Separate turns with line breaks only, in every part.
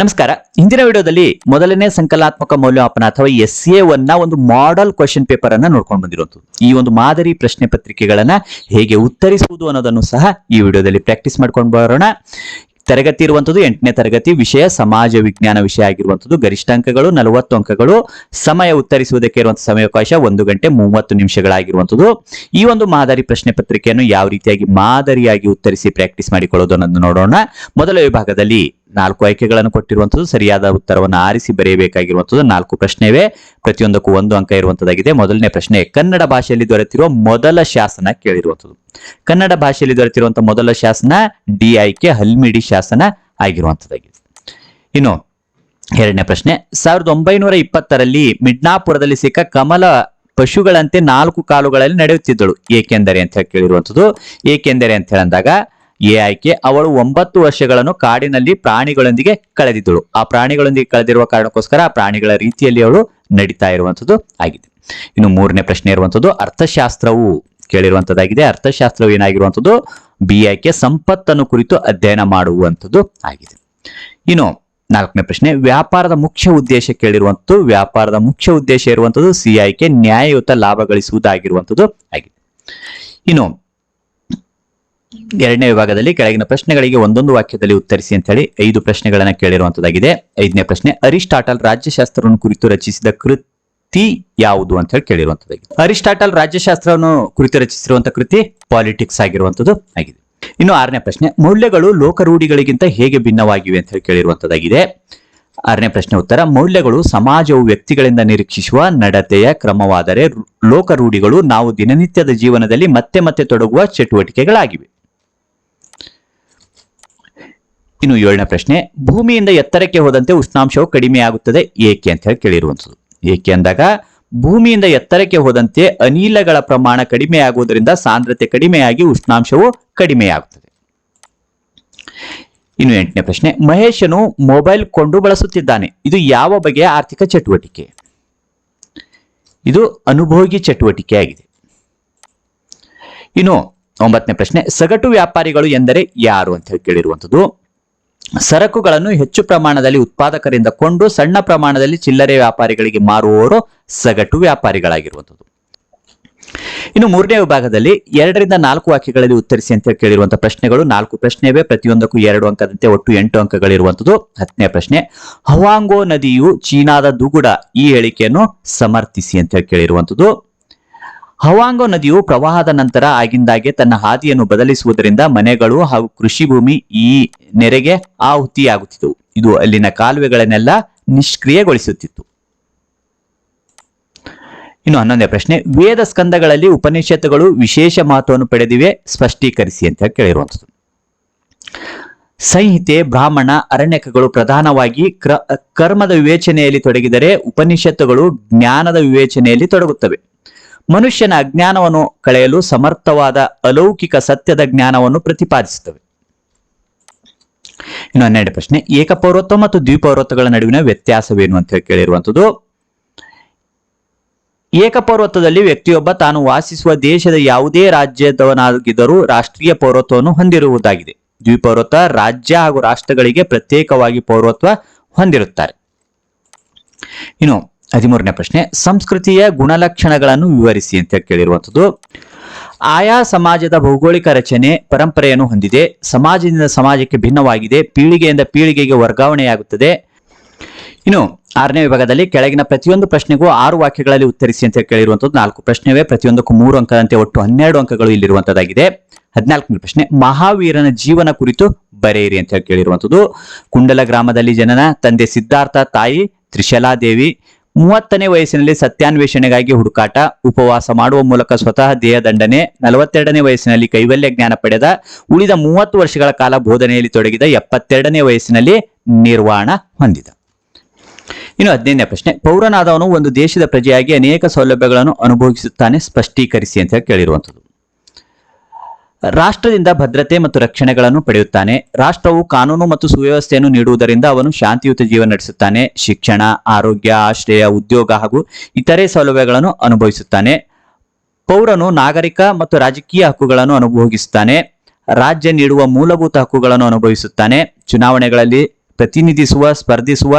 ನಮಸ್ಕಾರ. ಇಂದಿನ ವಿಡಿಯೋದಲ್ಲಿ ಮೊದಲನೇ ಸಂಕಲಾತ್ಮಕ ಮೌಲ್ಯಮಾಪನ ಅಥವಾ ಎಸ್ ಎ ಒನ್ ಒಂದು ಮಾಡೆಲ್ ಕ್ವಶನ್ ಪೇಪರ್ ಅನ್ನ ನೋಡ್ಕೊಂಡು ಬಂದಿರೋದು ಈ ಒಂದು ಮಾದರಿ ಪ್ರಶ್ನೆ ಪತ್ರಿಕೆಗಳನ್ನ ಹೇಗೆ ಉತ್ತರಿಸುವುದು ಅನ್ನೋದನ್ನು ಸಹ ಈ ವಿಡಿಯೋದಲ್ಲಿ ಪ್ರಾಕ್ಟೀಸ್ ಮಾಡ್ಕೊಂಡು ಬರೋಣ. ತರಗತಿ ಇರುವಂತದ್ದು ಎಂಟನೇ ತರಗತಿ, ವಿಷಯ, ಸಮಾಜ, ವಿಜ್ಞಾನ ವಿಷಯ ಆಗಿರುವಂತದ್ದು ಗರಿಷ್ಠ ಅಂಕಗಳು, ನಲವತ್ತು ಅಂಕಗಳು. ಸಮಯ ಉತ್ತರಿಸುವುದಕ್ಕೆ ಇರುವಂತಹ ಸಮಯಾವಕಾಶ ಒಂದು ಗಂಟೆ ಮೂವತ್ತು ನಿಮಿಷಗಳಾಗಿರುವಂತದ್ದು ಈ ಒಂದು ಮಾದರಿ ಪ್ರಶ್ನೆ ಪತ್ರಿಕೆಯನ್ನು ಯಾವ ರೀತಿಯಾಗಿ ಮಾದರಿಯಾಗಿ ಉತ್ತರಿಸಿ ಪ್ರಾಕ್ಟೀಸ್ ಮಾಡಿಕೊಳ್ಳೋದು ಅನ್ನೋದು ನೋಡೋಣ. ಮೊದಲ ವಿಭಾಗದಲ್ಲಿ ನಾಲ್ಕು ಆಯ್ಕೆಗಳನ್ನು ಕೊಟ್ಟಿರುವಂತದ್ದು ಸರಿಯಾದ ಉತ್ತರವನ್ನು ಆರಿಸಿ ಬರೆಯಬೇಕಾಗಿರುವಂತದ್ದು ನಾಲ್ಕು ಪ್ರಶ್ನೆವೇ. ಪ್ರತಿಯೊಂದಕ್ಕೂ ಒಂದು ಅಂಕ ಇರುವಂತದ್ದಾಗಿದೆ ಮೊದಲನೇ ಪ್ರಶ್ನೆ, ಕನ್ನಡ ಭಾಷೆಯಲ್ಲಿ ದೊರೆತಿರುವ ಮೊದಲ ಶಾಸನ ಕೇಳಿರುವಂತದ್ದು ಕನ್ನಡ ಭಾಷೆಯಲ್ಲಿ ದೊರೆತಿರುವಂತಹ ಮೊದಲ ಶಾಸನ ಡಿ ಆಯ್ಕೆ ಹಲ್ಮಿಡಿ ಶಾಸನ ಆಗಿರುವಂತದ್ದಾಗಿದೆ ಇನ್ನು ಎರಡನೇ ಪ್ರಶ್ನೆ, ಸಾವಿರದ ಒಂಬೈನೂರ ಇಪ್ಪತ್ತರಲ್ಲಿ ಮಿಡ್ನಾಪುರದಲ್ಲಿ ಸಿಕ್ಕ ಕಮಲ ಪಶುಗಳಂತೆ ನಾಲ್ಕು ಕಾಲುಗಳಲ್ಲಿ ನಡೆಯುತ್ತಿದ್ದಳು. ಏಕೆಂದರೆ ಅಂತ ಹೇಳಿ ಕೇಳಿರುವಂಥದ್ದು. ಏಕೆಂದರೆ ಅಂತ ಹೇಳಂದಾಗ ಎ ಆಯ್ಕೆ ಅವಳು ಒಂಬತ್ತು ವರ್ಷಗಳನ್ನು ಕಾಡಿನಲ್ಲಿ ಪ್ರಾಣಿಗಳೊಂದಿಗೆ ಕಳೆದಿದ್ದಳು ಆ ಪ್ರಾಣಿಗಳೊಂದಿಗೆ ಕಳೆದಿರುವ ಕಾರಣಕ್ಕೋಸ್ಕರ ಆ ಪ್ರಾಣಿಗಳ ರೀತಿಯಲ್ಲಿ ಅವಳು ನಡೀತಾ ಇರುವಂಥದ್ದು ಆಗಿದೆ. ಇನ್ನು ಮೂರನೇ ಪ್ರಶ್ನೆ ಇರುವಂಥದ್ದು, ಅರ್ಥಶಾಸ್ತ್ರವು ಕೇಳಿರುವಂಥದ್ದಾಗಿದೆ. ಅರ್ಥಶಾಸ್ತ್ರವು ಏನಾಗಿರುವಂಥದ್ದು? ಬಿ ಆಯ್ಕೆ ಸಂಪತ್ತನ್ನು ಕುರಿತು ಅಧ್ಯಯನ ಮಾಡುವಂಥದ್ದು ಆಗಿದೆ. ಇನ್ನು ನಾಲ್ಕನೇ ಪ್ರಶ್ನೆ, ವ್ಯಾಪಾರದ ಮುಖ್ಯ ಉದ್ದೇಶ ಕೇಳಿರುವಂಥದ್ದು, ವ್ಯಾಪಾರದ ಮುಖ್ಯ ಉದ್ದೇಶ ಇರುವಂಥದ್ದು ಸಿ ಆಯ್ಕೆ ನ್ಯಾಯಯುತ ಲಾಭ ಗಳಿಸುವುದಾಗಿರುವಂಥದ್ದು ಆಗಿದೆ. ಇನ್ನು ಎರಡನೇ ವಿಭಾಗದಲ್ಲಿ ಕೆಳಗಿನ ಪ್ರಶ್ನೆಗಳಿಗೆ ಒಂದೊಂದು ವಾಕ್ಯದಲ್ಲಿ ಉತ್ತರಿಸಿ ಅಂತ ಹೇಳಿ ಐದು ಪ್ರಶ್ನೆಗಳನ್ನ ಕೇಳಿರುವಂತದ್ದಾಗಿದೆ. ಐದನೇ ಪ್ರಶ್ನೆ, ಅರಿಸ್ಟಾಟಲ್ ರಾಜ್ಯಶಾಸ್ತ್ರವನ್ನು ಕುರಿತು ರಚಿಸಿದ ಕೃತಿ ಯಾವುದು ಅಂತ ಹೇಳಿ ಕೇಳಿರುವಂತದ್ದಾಗಿದೆ. ಅರಿಸ್ಟಾಟಲ್ ರಾಜ್ಯಶಾಸ್ತ್ರವನ್ನು ಕುರಿತು ರಚಿಸಿರುವಂತಹ ಕೃತಿ ಪಾಲಿಟಿಕ್ಸ್ ಆಗಿರುವಂತದ್ದು ಆಗಿದೆ. ಇನ್ನು ಆರನೇ ಪ್ರಶ್ನೆ, ಮೌಲ್ಯಗಳು ಲೋಕರೂಢಿಗಳಿಗಿಂತ ಹೇಗೆ ಭಿನ್ನವಾಗಿವೆ ಅಂತ ಹೇಳಿ ಕೇಳಿರುವಂತದ್ದಾಗಿದೆ. ಆರನೇ ಪ್ರಶ್ನೆ ಉತ್ತರ, ಮೌಲ್ಯಗಳು ಸಮಾಜವು ವ್ಯಕ್ತಿಗಳಿಂದ ನಿರೀಕ್ಷಿಸುವ ನಡತೆಯ ಕ್ರಮವಾದರೆ ಲೋಕರೂಢಿಗಳು ನಾವು ದಿನನಿತ್ಯದ ಜೀವನದಲ್ಲಿ ಮತ್ತೆ ಮತ್ತೆ ತೊಡಗುವ ಚಟುವಟಿಕೆಗಳಾಗಿವೆ. ಇನ್ನು ಏಳನೇ ಪ್ರಶ್ನೆ, ಭೂಮಿಯಿಂದ ಎತ್ತರಕ್ಕೆ ಹೋದಂತೆ ಉಷ್ಣಾಂಶವು ಕಡಿಮೆಯಾಗುತ್ತದೆ ಏಕೆ ಅಂತ ಹೇಳಿ ಕೇಳಿರುವಂಥದ್ದು. ಏಕೆ ಅಂದಾಗ, ಭೂಮಿಯಿಂದ ಎತ್ತರಕ್ಕೆ ಹೋದಂತೆ ಅನಿಲಗಳ ಪ್ರಮಾಣ ಕಡಿಮೆಯಾಗುವುದರಿಂದ ಸಾಂದ್ರತೆ ಕಡಿಮೆಯಾಗಿ ಉಷ್ಣಾಂಶವು ಕಡಿಮೆಯಾಗುತ್ತದೆ ಇನ್ನು ಎಂಟನೇ ಪ್ರಶ್ನೆ, ಮಹೇಶನು ಮೊಬೈಲ್ ಕೊಂಡು ಬಳಸುತ್ತಿದ್ದಾನೆ, ಇದು ಯಾವ ಬಗೆಯ ಆರ್ಥಿಕ ಚಟುವಟಿಕೆ? ಇದು ಅನುಭೋಗಿ ಚಟುವಟಿಕೆ ಆಗಿದೆ. ಇನ್ನು ಒಂಬತ್ತನೇ ಪ್ರಶ್ನೆ, ಸಗಟು ವ್ಯಾಪಾರಿಗಳು ಎಂದರೆ ಯಾರು ಅಂತ ಹೇಳಿ ಕೇಳಿರುವಂಥದ್ದು. ಸರಕುಗಳನ್ನು ಹೆಚ್ಚು ಪ್ರಮಾಣದಲ್ಲಿ ಉತ್ಪಾದಕರಿಂದ ಕೊಂಡು ಸಣ್ಣ ಪ್ರಮಾಣದಲ್ಲಿ ಚಿಲ್ಲರೆ ವ್ಯಾಪಾರಿಗಳಿಗೆ ಮಾರುವವರು ಸಗಟು ವ್ಯಾಪಾರಿಗಳಾಗಿರುವಂಥದ್ದು. ಇನ್ನು ಮೂರನೇ ವಿಭಾಗದಲ್ಲಿ ಎರಡರಿಂದ ನಾಲ್ಕು ವಾಕ್ಯಗಳಲ್ಲಿ ಉತ್ತರಿಸಿ ಅಂತ ಕೇಳಿರುವಂತಹ ಪ್ರಶ್ನೆಗಳು. ನಾಲ್ಕು ಪ್ರಶ್ನೆವೇ, ಪ್ರತಿಯೊಂದಕ್ಕೂ ಎರಡು ಅಂಕದಂತೆ ಒಟ್ಟು ಎಂಟು ಅಂಕಗಳಿರುವಂಥದ್ದು. ಹತ್ತನೇ ಪ್ರಶ್ನೆ, ಹವಾಂಗೋ ನದಿಯು ಚೀನಾದ ದುಗುಡ ಈ ಹೇಳಿಕೆಯನ್ನು ಸಮರ್ಥಿಸಿ ಅಂತ ಕೇಳಿರುವಂಥದ್ದು. ಹವಾಂಗೋ ನದಿಯು ಪ್ರವಾಹದ ನಂತರ ಆಗಿಂದಾಗೆ ತನ್ನ ಹಾದಿಯನ್ನು ಬದಲಿಸುವುದರಿಂದ ಮನೆಗಳು ಹಾಗೂ ಕೃಷಿ ಭೂಮಿ ಈ ನೆರೆಗೆ ಆಹುತಿಯಾಗುತ್ತಿತ್ತು. ಇದು ಅಲ್ಲಿನ ಕಾಲುವೆಗಳನ್ನೆಲ್ಲ ನಿಷ್ಕ್ರಿಯಗೊಳಿಸುತ್ತಿತ್ತು. ಇನ್ನು ಹನ್ನೊಂದನೇ ಪ್ರಶ್ನೆ, ವೇದ ಸ್ಕಂದಗಳಲ್ಲಿ ಉಪನಿಷತ್ತುಗಳು ವಿಶೇಷ ಮಹತ್ವವನ್ನು ಪಡೆದಿವೆ, ಸ್ಪಷ್ಟೀಕರಿಸಿ ಅಂತ ಕೇಳಿರುವಂಥದ್ದು. ಸಂಹಿತೆ, ಬ್ರಾಹ್ಮಣ, ಅರಣ್ಯಕಗಳು ಪ್ರಧಾನವಾಗಿ ಕ್ರ, ಕರ್ಮದ ವಿವೇಚನೆಯಲ್ಲಿ ತೊಡಗಿದರೆ ಉಪನಿಷತ್ತುಗಳು ಜ್ಞಾನದ ವಿವೇಚನೆಯಲ್ಲಿ ತೊಡಗುತ್ತವೆ. ಮನುಷ್ಯನ ಅಜ್ಞಾನವನ್ನು ಕಳೆಯಲು ಸಮರ್ಥವಾದ ಅಲೌಕಿಕ ಸತ್ಯದ ಜ್ಞಾನವನ್ನು ಪ್ರತಿಪಾದಿಸುತ್ತವೆ. ಇನ್ನು ಹನ್ನೆರಡು ಪ್ರಶ್ನೆ, ಏಕಪೌರತ್ವ ಮತ್ತು ದ್ವಿಪೌರತ್ವಗಳ ನಡುವಿನ ವ್ಯತ್ಯಾಸವೇನು ಅಂತ ಹೇಳಿ ಕೇಳಿರುವಂಥದ್ದು? ಏಕಪೌರತ್ವದಲ್ಲಿ ವ್ಯಕ್ತಿಯೊಬ್ಬ ತಾನು ವಾಸಿಸುವ ದೇಶದ ಯಾವುದೇ ರಾಜ್ಯದವನಾಗಿದ್ದರೂ ರಾಷ್ಟ್ರೀಯ ಪೌರತ್ವವನ್ನು ಹೊಂದಿರುವುದಾಗಿದೆ. ದ್ವಿಪೌರತ್ವ ರಾಜ್ಯ ಹಾಗೂ ರಾಷ್ಟ್ರಗಳಿಗೆ ಪ್ರತ್ಯೇಕವಾಗಿ ಪೌರತ್ವ ಹೊಂದಿರುತ್ತಾರೆ. ಇನ್ನು ಹದಿಮೂರನೇ ಪ್ರಶ್ನೆ, ಸಂಸ್ಕೃತಿಯ ಗುಣಲಕ್ಷಣಗಳನ್ನು ವಿವರಿಸಿ ಅಂತ ಕೇಳಿರುವಂಥದ್ದು. ಆಯಾ ಸಮಾಜದ ಭೌಗೋಳಿಕ ರಚನೆ ಪರಂಪರೆಯನ್ನು ಹೊಂದಿದೆ. ಸಮಾಜದಿಂದ ಸಮಾಜಕ್ಕೆ ಭಿನ್ನವಾಗಿದೆ. ಪೀಳಿಗೆಯಿಂದ ಪೀಳಿಗೆಗೆ ವರ್ಗಾವಣೆಯಾಗುತ್ತದೆ. ಇನ್ನು ಆರನೇ ವಿಭಾಗದಲ್ಲಿ ಕೆಳಗಿನ ಪ್ರತಿಯೊಂದು ಪ್ರಶ್ನೆಗೂ ಆರು ವಾಕ್ಯಗಳಲ್ಲಿ ಉತ್ತರಿಸಿ ಅಂತ ಕೇಳಿರುವಂಥದ್ದು. ನಾಲ್ಕು ಪ್ರಶ್ನೆವೇ, ಪ್ರತಿಯೊಂದಕ್ಕೂ ಮೂರು ಅಂಕದಂತೆ ಒಟ್ಟು ಹನ್ನೆರಡು ಅಂಕಗಳು ಇಲ್ಲಿರುವಂತದ್ದಾಗಿದೆ ಹದಿನಾಲ್ಕನೇ ಪ್ರಶ್ನೆ, ಮಹಾವೀರನ ಜೀವನ ಕುರಿತು ಬರೆಯಿರಿ ಅಂತ ಕೇಳಿರುವಂಥದ್ದು. ಕುಂಡಲ ಗ್ರಾಮದಲ್ಲಿ ಜನನ, ತಂದೆ ಸಿದ್ಧಾರ್ಥ, ತಾಯಿ ತ್ರಿಶಲಾದೇವಿ ಮೂವತ್ತನೇ ವಯಸ್ಸಿನಲ್ಲಿ ಸತ್ಯಾನ್ವೇಷಣೆಗಾಗಿ ಹುಡುಕಾಟ, ಉಪವಾಸ ಮಾಡುವ ಮೂಲಕ ಸ್ವತಃ ದೇಹದಂಡನೆ ನಲವತ್ತೆರಡನೇ ವಯಸ್ಸಿನಲ್ಲಿ ಕೈವಲ್ಯ ಜ್ಞಾನ ಪಡೆದ, ಉಳಿದ ಮೂವತ್ತು ವರ್ಷಗಳ ಕಾಲ ಬೋಧನೆಯಲ್ಲಿ ತೊಡಗಿದ ಎಪ್ಪತ್ತೆರಡನೇ ವಯಸ್ಸಿನಲ್ಲಿ ನಿರ್ವಾಣ ಹೊಂದಿದ. ಇನ್ನು ಹದಿನೈದನೇ ಪ್ರಶ್ನೆ, ಪೌರನಾದವನು ಒಂದು ದೇಶದ ಪ್ರಜೆಯಾಗಿ ಅನೇಕ ಸೌಲಭ್ಯಗಳನ್ನು ಅನುಭವಿಸುತ್ತಾನೆ, ಸ್ಪಷ್ಟೀಕರಿಸಿ ಅಂತ ಕೇಳಿರುವಂಥದ್ದು. ರಾಷ್ಟ್ರದಿಂದ ಭದ್ರತೆ ಮತ್ತು ರಕ್ಷಣೆಗಳನ್ನು ಪಡೆಯುತ್ತಾನೆ. ರಾಷ್ಟ್ರವು ಕಾನೂನು ಮತ್ತು ಸುವ್ಯವಸ್ಥೆಯನ್ನು ನೀಡುವುದರಿಂದ ಅವನು ಶಾಂತಿಯುತ ಜೀವನ ನಡೆಸುತ್ತಾನೆ. ಶಿಕ್ಷಣ, ಆರೋಗ್ಯ, ಆಶ್ರಯ, ಉದ್ಯೋಗ ಹಾಗೂ ಇತರೆ ಸೌಲಭ್ಯಗಳನ್ನು ಅನುಭವಿಸುತ್ತಾನೆ. ಪೌರನು ನಾಗರಿಕ ಮತ್ತು ರಾಜಕೀಯ ಹಕ್ಕುಗಳನ್ನು ಅನುಭೋಗಿಸುತ್ತಾನೆ. ರಾಜ್ಯ ನೀಡುವ ಮೂಲಭೂತ ಹಕ್ಕುಗಳನ್ನು ಅನುಭವಿಸುತ್ತಾನೆ. ಚುನಾವಣೆಗಳಲ್ಲಿ ಪ್ರತಿನಿಧಿಸುವ, ಸ್ಪರ್ಧಿಸುವ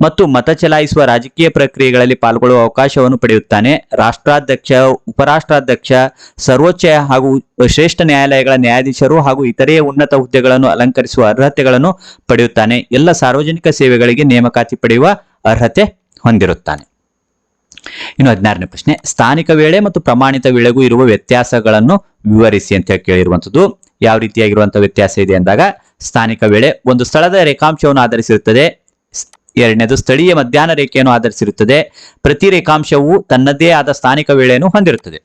ಮತ್ತು ಮತ ಚಲಾಯಿಸುವ ರಾಜಕೀಯ ಪ್ರಕ್ರಿಯೆಗಳಲ್ಲಿ ಪಾಲ್ಗೊಳ್ಳುವ ಅವಕಾಶವನ್ನು ಪಡೆಯುತ್ತಾನೆ. ರಾಷ್ಟ್ರಾಧ್ಯಕ್ಷ, ಉಪರಾಷ್ಟ್ರಾಧ್ಯಕ್ಷ, ಸರ್ವೋಚ್ಚ ಹಾಗೂ ಶ್ರೇಷ್ಠ ನ್ಯಾಯಾಲಯಗಳ ನ್ಯಾಯಾಧೀಶರು ಹಾಗೂ ಇತರೆ ಉನ್ನತ ಹುದ್ದೆಗಳನ್ನು ಅಲಂಕರಿಸುವ ಅರ್ಹತೆಗಳನ್ನು ಪಡೆಯುತ್ತಾನೆ. ಎಲ್ಲ ಸಾರ್ವಜನಿಕ ಸೇವೆಗಳಿಗೆ ನೇಮಕಾತಿ ಪಡೆಯುವ ಅರ್ಹತೆ ಹೊಂದಿರುತ್ತಾನೆ. ಇನ್ನು ಹದಿನಾರನೇ ಪ್ರಶ್ನೆ, ಸ್ಥಾನಿಕ ವೇಳೆ ಮತ್ತು ಪ್ರಮಾಣಿತ ವೇಳೆಗೂ ಇರುವ ವ್ಯತ್ಯಾಸಗಳನ್ನು ವಿವರಿಸಿ ಅಂತ ಕೇಳಿರುವಂಥದ್ದು. ಯಾವ ರೀತಿಯಾಗಿರುವಂತಹ ವ್ಯತ್ಯಾಸ ಇದೆ ಅಂದಾಗ ಸ್ಥಾನಿಕ ವೇಳೆ ಒಂದು ಸ್ಥಳದ ರೇಖಾಂಶವನ್ನು ಆಧರಿಸಿರುತ್ತದೆ. ಎರಡನೇದು ಸ್ಥಳೀಯ ಮಧ್ಯಾಹ್ನ ರೇಖೆಯನ್ನು ಆಧರಿಸಿರುತ್ತದೆ. ಪ್ರತಿ ರೇಖಾಂಶವು ತನ್ನದೇ ಆದ ಸ್ಥಾನಿಕ ವೇಳೆಯನ್ನು ಹೊಂದಿರುತ್ತದೆ.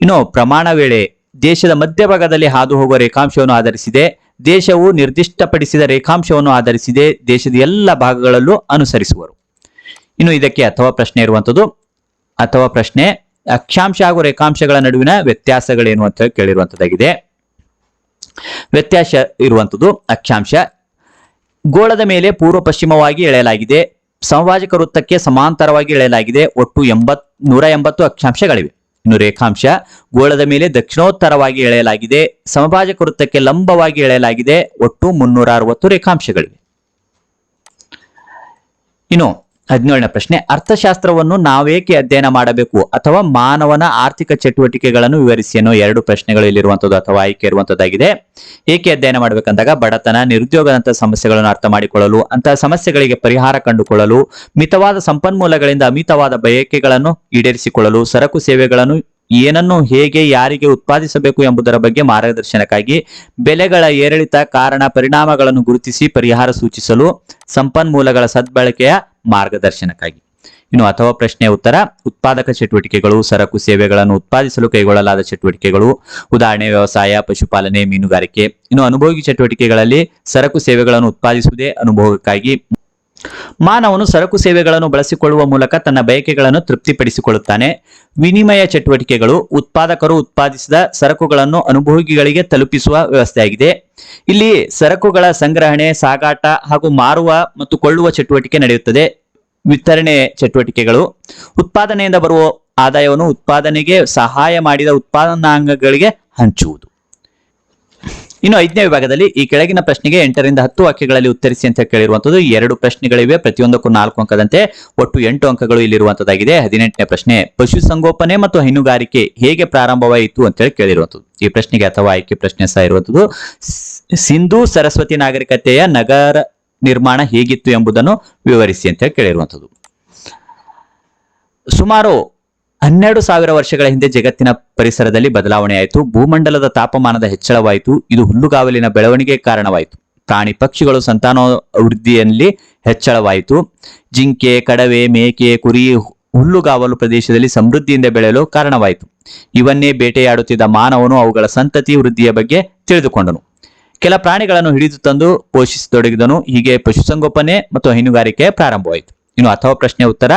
ಇನ್ನು ಪ್ರಮಾಣ ವೇಳೆ ದೇಶದ ಮಧ್ಯಭಾಗದಲ್ಲಿ ಹಾದು ಹೋಗುವ ರೇಖಾಂಶವನ್ನು ಆಧರಿಸಿದೆ. ದೇಶವು ನಿರ್ದಿಷ್ಟಪಡಿಸಿದ ರೇಖಾಂಶವನ್ನು ಆಧರಿಸಿದೆ. ದೇಶದ ಎಲ್ಲ ಭಾಗಗಳಲ್ಲೂ ಅನುಸರಿಸುವರು. ಇನ್ನು ಇದಕ್ಕೆ ಅಥವಾ ಪ್ರಶ್ನೆ ಇರುವಂಥದ್ದು, ಅಥವಾ ಪ್ರಶ್ನೆ ಅಕ್ಷಾಂಶ ಹಾಗೂ ರೇಖಾಂಶಗಳ ನಡುವಿನ ವ್ಯತ್ಯಾಸಗಳೇನು ಅಂತ ಕೇಳಿರುವಂತದ್ದಾಗಿದೆ ವ್ಯತ್ಯಾಸ ಇರುವಂತದ್ದು ಅಕ್ಷಾಂಶ. ಗೋಳದ ಮೇಲೆ ಪೂರ್ವ ಪಶ್ಚಿಮವಾಗಿ ಎಳೆಯಲಾಗಿದೆ. ಸಮಭಾಜಕ ವೃತ್ತಕ್ಕೆ ಸಮಾಂತರವಾಗಿ ಎಳೆಯಲಾಗಿದೆ. ಒಟ್ಟು ಎಂಬತ್, ನೂರ ಎಂಬತ್ತು ಅಕ್ಷಾಂಶಗಳಿವೆ. ಇನ್ನು ರೇಖಾಂಶ. ಗೋಳದ ಮೇಲೆ ದಕ್ಷಿಣೋತ್ತರವಾಗಿ ಎಳೆಯಲಾಗಿದೆ. ಸಮಭಾಜಕ ವೃತ್ತಕ್ಕೆ ಲಂಬವಾಗಿ ಎಳೆಯಲಾಗಿದೆ. ಒಟ್ಟು ಮುನ್ನೂರ ಅರವತ್ತು ರೇಖಾಂಶಗಳಿವೆ. ಇನ್ನು ಹದಿನೇಳನೇ ಪ್ರಶ್ನೆ, ಅರ್ಥಶಾಸ್ತ್ರವನ್ನು ನಾವೇಕೆ ಅಧ್ಯಯನ ಮಾಡಬೇಕು ಅಥವಾ ಮಾನವನ ಆರ್ಥಿಕ ಚಟುವಟಿಕೆಗಳನ್ನು ವಿವರಿಸಿ ಅನ್ನೋ ಎರಡು ಪ್ರಶ್ನೆಗಳು ಇಲ್ಲಿರುವಂತದ್ದು ಅಥವಾ ಆಯ್ಕೆ ಇರುವಂತದ್ದಾಗಿದೆ ಏಕೆ ಅಧ್ಯಯನ ಮಾಡಬೇಕಂದಾಗ ಬಡತನ ನಿರುದ್ಯೋಗದಂತಹ ಸಮಸ್ಯೆಗಳನ್ನು ಅರ್ಥ ಮಾಡಿಕೊಳ್ಳಲು ಅಂತಹ ಸಮಸ್ಯೆಗಳಿಗೆ ಪರಿಹಾರ ಕಂಡುಕೊಳ್ಳಲು, ಮಿತವಾದ ಸಂಪನ್ಮೂಲಗಳಿಂದ ಅಮಿತವಾದ ಬಯಕೆಗಳನ್ನು ಈಡೇರಿಸಿಕೊಳ್ಳಲು, ಸರಕು ಸೇವೆಗಳನ್ನು ಏನನ್ನು ಹೇಗೆ ಯಾರಿಗೆ ಉತ್ಪಾದಿಸಬೇಕು ಎಂಬುದರ ಬಗ್ಗೆ ಮಾರ್ಗದರ್ಶನಕ್ಕಾಗಿ ಬೆಲೆಗಳ ಏರಿಳಿತ ಕಾರಣ ಪರಿಣಾಮಗಳನ್ನು ಗುರುತಿಸಿ ಪರಿಹಾರ ಸೂಚಿಸಲು ಸಂಪನ್ಮೂಲಗಳ ಸದ್ಬಳಕೆಯ ಮಾರ್ಗದರ್ಶನಕ್ಕಾಗಿ. ಇನ್ನು ಅಥವಾ ಪ್ರಶ್ನೆಯ ಉತ್ತರ, ಉತ್ಪಾದಕ ಚಟುವಟಿಕೆಗಳು, ಸರಕು ಸೇವೆಗಳನ್ನು ಉತ್ಪಾದಿಸಲು ಕೈಗೊಳ್ಳಲಾದ ಚಟುವಟಿಕೆಗಳು, ಉದಾಹರಣೆ ವ್ಯವಸಾಯ, ಪಶುಪಾಲನೆ, ಮೀನುಗಾರಿಕೆ. ಇನ್ನು ಅನುಭೋಗಿ ಚಟುವಟಿಕೆಗಳಲ್ಲಿ ಸರಕು ಸೇವೆಗಳನ್ನು ಉತ್ಪಾದಿಸುವುದೇ ಅನುಭೋಗಕ್ಕಾಗಿ ಮಾನವನು ಸರಕು ಸೇವೆಗಳನ್ನು ಬಳಸಿಕೊಳ್ಳುವ ಮೂಲಕ ತನ್ನ ಬಯಕೆಗಳನ್ನು ತೃಪ್ತಿಪಡಿಸಿಕೊಳ್ಳುತ್ತಾನೆ. ವಿನಿಮಯ ಚಟುವಟಿಕೆಗಳು ಉತ್ಪಾದಕರು ಉತ್ಪಾದಿಸಿದ ಸರಕುಗಳನ್ನು ಅನುಭೋಗಿಗಳಿಗೆ ತಲುಪಿಸುವ ವ್ಯವಸ್ಥೆಯಾಗಿದೆ. ಇಲ್ಲಿ ಸರಕುಗಳ ಸಂಗ್ರಹಣೆ, ಸಾಗಾಟ ಹಾಗೂ ಮಾರುವ ಮತ್ತು ಕೊಳ್ಳುವ ಚಟುವಟಿಕೆ ನಡೆಯುತ್ತದೆ. ವಿತರಣೆ ಚಟುವಟಿಕೆಗಳು. ಉತ್ಪಾದನೆಯಿಂದ ಬರುವ ಆದಾಯವನ್ನು ಉತ್ಪಾದನೆಗೆ ಸಹಾಯ ಮಾಡಿದ ಉತ್ಪಾದನಾಂಗಗಳಿಗೆ ಹಂಚುವುದು. ಇನ್ನು ಐದನೇ ವಿಭಾಗದಲ್ಲಿ ಈ ಕೆಳಗಿನ ಪ್ರಶ್ನೆಗೆ ಎಂಟರಿಂದ ಹತ್ತು ವಾಕ್ಯಗಳಲ್ಲಿ ಉತ್ತರಿಸಿ ಅಂತ ಕೇಳಿರುವಂತದ್ದು ಎರಡು ಪ್ರಶ್ನೆಗಳಿವೆ. ಪ್ರತಿಯೊಂದಕ್ಕೂ ನಾಲ್ಕು ಅಂಕದಂತೆ ಒಟ್ಟು ಎಂಟು ಅಂಕಗಳು ಇಲ್ಲಿರುವಂತದ್ದಾಗಿದೆ ಹದಿನೆಂಟನೇ ಪ್ರಶ್ನೆ ಪಶುಸಂಗೋಪನೆ ಮತ್ತು ಹೈನುಗಾರಿಕೆ ಹೇಗೆ ಪ್ರಾರಂಭವಾಯಿತು ಅಂತೇಳಿ ಕೇಳಿರುವಂತದ್ದು ಈ ಪ್ರಶ್ನೆಗೆ ಅಥವಾ ಆಯ್ಕೆ ಪ್ರಶ್ನೆ ಸಹ ಇರುವಂತದ್ದು ಸಿಂಧೂ ಸರಸ್ವತಿ ನಾಗರಿಕತೆಯ ನಗರ ನಿರ್ಮಾಣ ಹೇಗಿತ್ತು ಎಂಬುದನ್ನು ವಿವರಿಸಿ ಅಂತ ಕೇಳಿರುವಂತದ್ದು ಸುಮಾರು ಹನ್ನೆರಡು ಸಾವಿರ ವರ್ಷಗಳ ಹಿಂದೆ ಜಗತ್ತಿನ ಪರಿಸರದಲ್ಲಿ ಬದಲಾವಣೆ ಆಯಿತು ಭೂಮಂಡಲದ ತಾಪಮಾನದ ಹೆಚ್ಚಳವಾಯಿತು. ಇದು ಹುಲ್ಲುಗಾವಲಿನ ಬೆಳವಣಿಗೆ ಕಾರಣವಾಯಿತು. ಪ್ರಾಣಿ ಪಕ್ಷಿಗಳು ಸಂತಾನ ವೃದ್ಧಿಯಲ್ಲಿ ಹೆಚ್ಚಳವಾಯಿತು. ಜಿಂಕೆ, ಕಡವೆ, ಮೇಕೆ, ಕುರಿ ಹುಲ್ಲುಗಾವಲು ಪ್ರದೇಶದಲ್ಲಿ ಸಮೃದ್ಧಿಯಿಂದ ಬೆಳೆಯಲು ಕಾರಣವಾಯಿತು. ಇವನ್ನೇ ಬೇಟೆಯಾಡುತ್ತಿದ್ದ ಮಾನವನು ಅವುಗಳ ಸಂತತಿ ವೃದ್ಧಿಯ ಬಗ್ಗೆ ತಿಳಿದುಕೊಂಡನು. ಕೆಲ ಪ್ರಾಣಿಗಳನ್ನು ಹಿಡಿದು ತಂದು ಪೋಷಿಸತೊಡಗಿದನು. ಹೀಗೆ ಪಶುಸಂಗೋಪನೆ ಮತ್ತು ಹೈನುಗಾರಿಕೆ ಪ್ರಾರಂಭವಾಯಿತು. ಇನ್ನು ಅಥವಾ ಪ್ರಶ್ನೆ ಉತ್ತರ?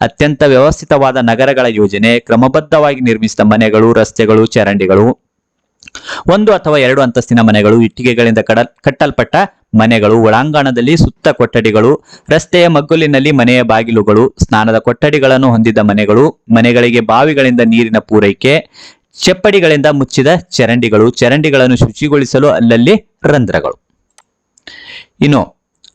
ಅತ್ಯಂತ ವ್ಯವಸ್ಥಿತವಾದ ನಗರಗಳ ಯೋಜನೆ, ಕ್ರಮಬದ್ಧವಾಗಿ ನಿರ್ಮಿಸಿದ ಮನೆಗಳು, ರಸ್ತೆಗಳು, ಚರಂಡಿಗಳು, ಒಂದು ಅಥವಾ ಎರಡು ಅಂತಸ್ತಿನ ಮನೆಗಳು, ಇಟ್ಟಿಗೆಗಳಿಂದ ಕಟ್ಟಲ್ಪಟ್ಟ ಮನೆಗಳು, ಒಳಾಂಗಣದಲ್ಲಿ ಸುತ್ತ ಕೊಠಡಿಗಳು, ರಸ್ತೆಯ ಮಗ್ಗುಲಿನಲ್ಲಿ ಮನೆಯ ಬಾಗಿಲುಗಳು, ಸ್ನಾನದ ಕೊಠಡಿಗಳನ್ನು ಹೊಂದಿದ್ದ ಮನೆಗಳು, ಮನೆಗಳಿಗೆ ಬಾವಿಗಳಿಂದ ನೀರಿನ ಪೂರೈಕೆ, ಚೆಪ್ಪಡಿಗಳಿಂದ ಮುಚ್ಚಿದ ಚರಂಡಿಗಳು, ಚರಂಡಿಗಳನ್ನು ಶುಚಿಗೊಳಿಸಲು ಅಲ್ಲಲ್ಲಿ ರಂಧ್ರಗಳು. ಇನ್ನು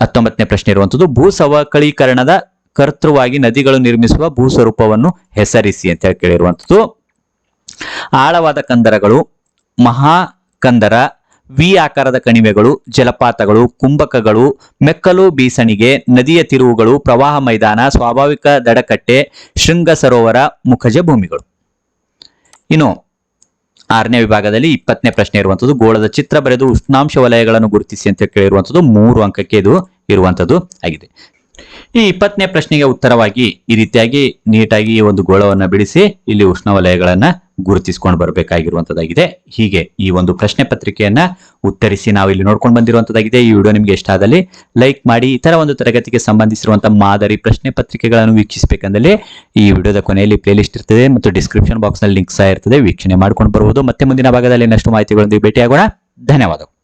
ಹತ್ತೊಂಬತ್ತನೇ ಪ್ರಶ್ನೆ ಇರುವಂತದ್ದು ಭೂ ಸವಕಳೀಕರಣದ ಕರ್ತೃವಾಗಿ ನದಿಗಳು ನಿರ್ಮಿಸುವ ಭೂಸ್ವರೂಪವನ್ನು ಹೆಸರಿಸಿ ಅಂತ ಹೇಳಿ ಕೇಳಿರುವಂಥದ್ದು. ಆಳವಾದ ಕಂದರಗಳು, ಮಹಾ ಕಂದರ, ವಿ ಆಕಾರದ ಕಣಿವೆಗಳು, ಜಲಪಾತಗಳು, ಕುಂಭಕಗಳು, ಮೆಕ್ಕಲು ಬೀಸಣಿಗೆ, ನದಿಯ ತಿರುವುಗಳು, ಪ್ರವಾಹ ಮೈದಾನ, ಸ್ವಾಭಾವಿಕ ದಡಕಟ್ಟೆ, ಶೃಂಗ ಸರೋವರ, ಮುಖಜ ಭೂಮಿಗಳು. ಇನ್ನು ಆರನೇ ವಿಭಾಗದಲ್ಲಿ ಇಪ್ಪತ್ತನೇ ಪ್ರಶ್ನೆ ಇರುವಂಥದ್ದು, ಗೋಳದ ಚಿತ್ರ ಬರೆದು ಉಷ್ಣಾಂಶ ವಲಯಗಳನ್ನು ಗುರುತಿಸಿ ಅಂತ ಕೇಳಿರುವಂಥದ್ದು, ಮೂರು ಅಂಕಕ್ಕೆ ಇದು ಇರುವಂಥದ್ದು ಆಗಿದೆ. ಈ ಇಪ್ಪತ್ತನೇ ಪ್ರಶ್ನೆಗೆ ಉತ್ತರವಾಗಿ ಈ ರೀತಿಯಾಗಿ ನೀಟಾಗಿ ಈ ಒಂದು ಗೋಳವನ್ನು ಬಿಡಿಸಿ ಇಲ್ಲಿ ಉಷ್ಣವಲಯಗಳನ್ನು ಗುರುತಿಸಿಕೊಂಡು ಬರಬೇಕಾಗಿರುವಂತದ್ದಾಗಿದೆ ಹೀಗೆ ಈ ಒಂದು ಪ್ರಶ್ನೆ ಪತ್ರಿಕೆಯನ್ನ ಉತ್ತರಿಸಿ ನಾವು ಇಲ್ಲಿ ನೋಡ್ಕೊಂಡು ಬಂದಿರುವಂತದ್ದಾಗಿದೆ ಈ ವಿಡಿಯೋ ನಿಮಗೆ ಇಷ್ಟ ಆದಲ್ಲಿ ಲೈಕ್ ಮಾಡಿ ಇತರ ಒಂದು ತರಗತಿಗೆ ಸಂಬಂಧಿಸಿರುವಂತಹ ಮಾದರಿ ಪ್ರಶ್ನೆ ಪತ್ರಿಕೆಗಳನ್ನು ವೀಕ್ಷಿಸಬೇಕಂದಲ್ಲಿ ಈ ವಿಡಿಯೋದ ಕೊನೆಯಲ್ಲಿ ಪ್ಲೇಲಿಸ್ಟ್ ಇರ್ತದೆ ಮತ್ತು ಡಿಸ್ಕ್ರಿಪ್ಷನ್ ಬಾಕ್ಸ್ನಲ್ಲಿ ಲಿಂಕ್ ಸಹ ಇರ್ತದೆ. ವೀಕ್ಷಣೆ ಮಾಡ್ಕೊಂಡು ಬರಬಹುದು. ಮತ್ತೆ ಮುಂದಿನ ಭಾಗದಲ್ಲಿ ಇನ್ನಷ್ಟು ಮಾಹಿತಿಗಳೊಂದಿಗೆ ಭೇಟಿಯಾಗೋಣ. ಧನ್ಯವಾದಗಳು.